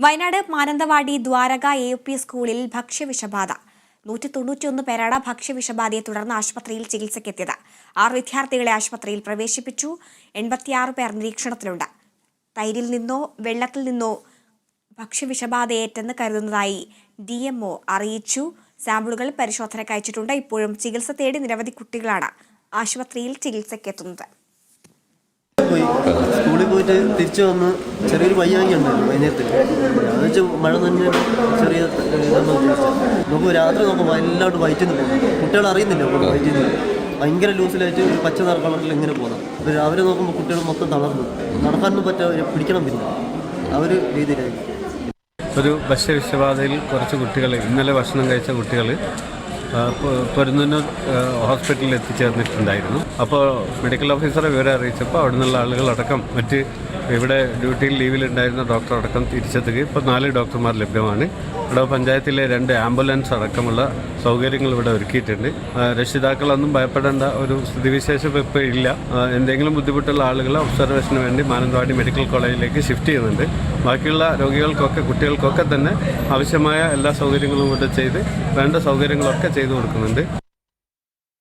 Wayanad Mananthavady Dwaraka A U P സ്കൂളിൽ ഭക്ഷ്യവിഷബാധ. നൂറ്റി തൊണ്ണൂറ്റിയൊന്ന് പേരാണ് ഭക്ഷ്യവിഷബാധയെ തുടർന്ന് ആശുപത്രിയിൽ ചികിത്സയ്ക്കെത്തിയത്. ആറ് വിദ്യാർത്ഥികളെ ആശുപത്രിയിൽ പ്രവേശിപ്പിച്ചു. എൺപത്തിയാറ് പേർ നിരീക്ഷണത്തിലുണ്ട്. തൈരിൽ നിന്നോ വെള്ളത്തിൽ നിന്നോ ഭക്ഷ്യവിഷബാധയേറ്റെന്ന് കരുതുന്നതായി ഡി എം അറിയിച്ചു. സാമ്പിളുകൾ പരിശോധനയ്ക്ക് അയച്ചിട്ടുണ്ട്. ഇപ്പോഴും ചികിത്സ തേടി നിരവധി കുട്ടികളാണ് ആശുപത്രിയിൽ ചികിത്സയ്ക്കെത്തുന്നത്. പോയിട്ട് തിരിച്ചു വന്ന് ചെറിയൊരു വയ്യാങ്കി ഉണ്ടായിരുന്നു വൈകുന്നേരത്തിൽ അത് വെച്ച് മഴ തന്നെ ചെറിയ നമുക്ക് രാത്രി നോക്കുമ്പോൾ എല്ലാവരും വയറ്റിൽ നിന്ന് കുട്ടികൾ അറിയുന്നില്ല വയറ്റിൽ നിന്ന് ഭയങ്കര ലൂസിലായിട്ട് ഒരു പച്ച നിറ കളറിൽ ഇങ്ങനെ പോകുന്നത് അപ്പോൾ രാവിലെ നോക്കുമ്പോൾ കുട്ടികൾ മൊത്തം തളർന്നു. നടക്കാനൊന്നും പറ്റാ പിടിക്കണം പിന്നെ. ആ ഒരു രീതിയിലായി ഒരു ഭക്ഷ്യവിഷബാധയിൽ കുറച്ച് കുട്ടികൾ ഇന്നലെ ഭക്ഷണം കഴിച്ച കുട്ടികൾ പൊരുന്നൂർ ഹോസ്പിറ്റലിൽ എത്തിച്ചേർന്നിട്ടുണ്ടായിരുന്നു. അപ്പോൾ മെഡിക്കൽ ഓഫീസറെ വിവരം അറിയിച്ചപ്പോൾ അവിടെ നിന്നുള്ള ആളുകളടക്കം മറ്റ് ഇവിടെ ഡ്യൂട്ടിയിൽ ലീവിലുണ്ടായിരുന്ന ഡോക്ടർ അടക്കം തിരിച്ചെത്തുകയും ഇപ്പോൾ നാല് ഡോക്ടർമാർ ലഭ്യമാണ്. ഇവിടെ പഞ്ചായത്തിലെ രണ്ട് ആംബുലൻസ് അടക്കമുള്ള സൗകര്യങ്ങൾ ഇവിടെ ഒരുക്കിയിട്ടുണ്ട്. രക്ഷിതാക്കളൊന്നും ഭയപ്പെടേണ്ട ഒരു സ്ഥിതിവിശേഷം ഇപ്പോൾ ഇല്ല. എന്തെങ്കിലും ബുദ്ധിമുട്ടുള്ള ആളുകൾ ഒബ്സർവേഷന് വേണ്ടി മാനന്തവാടി മെഡിക്കൽ കോളേജിലേക്ക് ഷിഫ്റ്റ് ചെയ്യുന്നുണ്ട്. ബാക്കിയുള്ള രോഗികൾക്കൊക്കെ കുട്ടികൾക്കൊക്കെ തന്നെ ആവശ്യമായ എല്ലാ സൗകര്യങ്ങളും ഇവിടെ ചെയ്ത് വേണ്ട സൗകര്യങ്ങളൊക്കെ ചെയ്തു കൊടുക്കുന്നുണ്ട്.